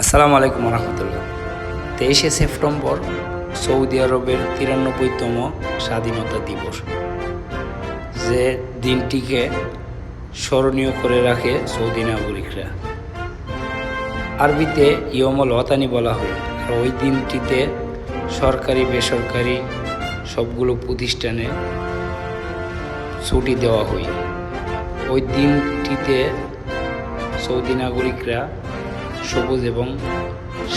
আসসালামু আলাইকুম রহমতুল্লাহ। তেইশে সেপ্টেম্বর সৌদি আরবের তিরানব্বইতম স্বাধীনতা দিবস। যে দিনটিকে স্মরণীয় করে রাখে সৌদি নাগরিকরা। আরবিতে ইয়মল ওয়াতানি বলা হয়, আর ওই দিনটিতে সরকারি, বেসরকারি সবগুলো প্রতিষ্ঠানে ছুটি দেওয়া হয়। ওই দিনটিতে সৌদি নাগরিকরা সবুজ এবং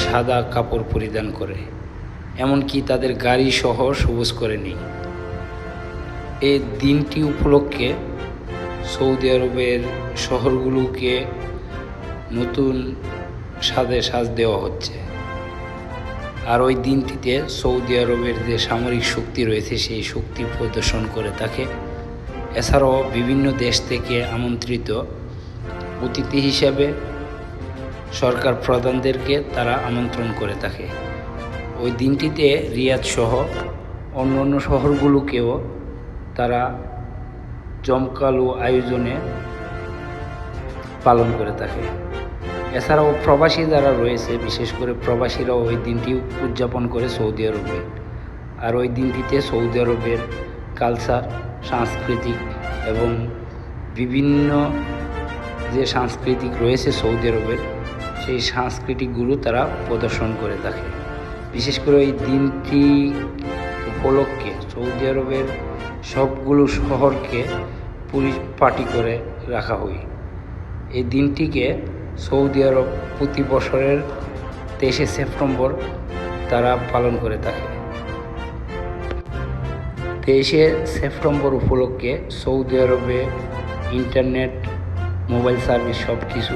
সাদা কাপড় পরিধান করে, এমনকি তাদের গাড়ি সহ সবুজ করে নেই। এই দিনটি উপলক্ষে সৌদি আরবের শহরগুলোকে নতুন সাজে সাজ দেওয়া হচ্ছে। আর ওই দিনটিতে সৌদি আরবের যে সামরিক শক্তি রয়েছে, সেই শক্তি প্রদর্শন করে থাকে। এছাড়াও বিভিন্ন দেশ থেকে আমন্ত্রিত অতিথি হিসাবে সরকার প্রধানদেরকে তারা আমন্ত্রণ করে থাকে। ওই দিনটিতে রিয়াদ সহ অন্য অন্য শহরগুলোকেও তারা জমকালো আয়োজনে পালন করে থাকে। এছাড়াও প্রবাসী যারা রয়েছে, বিশেষ করে প্রবাসীরাও ওই দিনটি উদযাপন করে সৌদি আরবে। আর ওই দিনটিতে সৌদি আরবের কালচার সাংস্কৃতিক এবং বিভিন্ন যে সাংস্কৃতিক রয়েছে সৌদি আরবের সেই সাংস্কৃতিকগুলো তারা প্রদর্শন করে থাকে। বিশেষ করে ওই দিনটি উপলক্ষে সৌদি আরবের সবগুলো শহরকে পুলিশ পার্টি করে রাখা হয়। এই দিনটিকে সৌদি আরব প্রতি বছরের তেইশে সেপ্টেম্বর তারা পালন করে থাকে। তেইশে সেপ্টেম্বর উপলক্ষে সৌদি আরবে ইন্টারনেট, মোবাইল সার্ভিস সব কিছু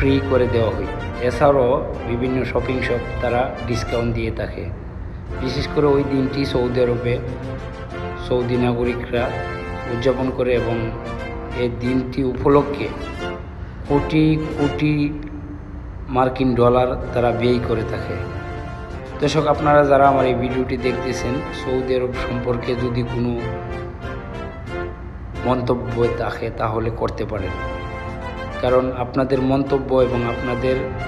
ফ্রি করে দেওয়া হয়। এছাড়াও বিভিন্ন শপিং শপ তারা ডিসকাউন্ট দিয়ে থাকে। বিশেষ করে ওই দিনটি সৌদি আরবে সৌদি নাগরিকরা উদযাপন করে এবং এই দিনটি উপলক্ষে কোটি কোটি মার্কিন ডলার তারা ব্যয় করে থাকে। দর্শক, আপনারা যারা আমার এই ভিডিওটি দেখতেছেন, সৌদি আরব সম্পর্কে যদি কোনো মন্তব্য থাকে তাহলে করতে পারেন। কারণ আপনাদের মন্তব্য এবং আপনাদের